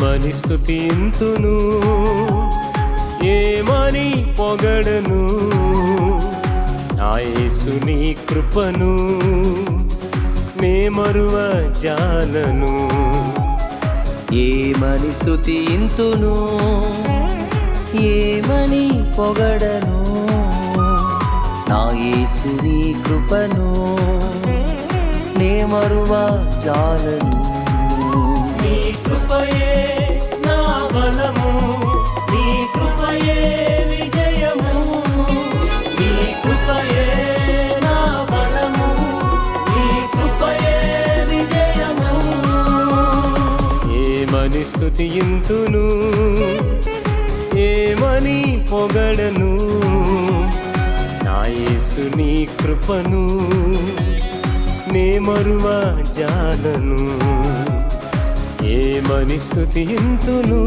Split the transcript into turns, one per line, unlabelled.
ఏమని స్థుతింతును ఏమని పొగడను? నా యేసు కృపను నే మరువ జాలను
ఏమని స్థుతింతును ఏమని పొగడను? నా యేసుని కృపను నే మరువా జాలను
ఏమని స్థుతింతును ఏమని పొగడను? నా యేసు నీ కృపను నే మరువ జాలను. ఏమని స్థుతింతును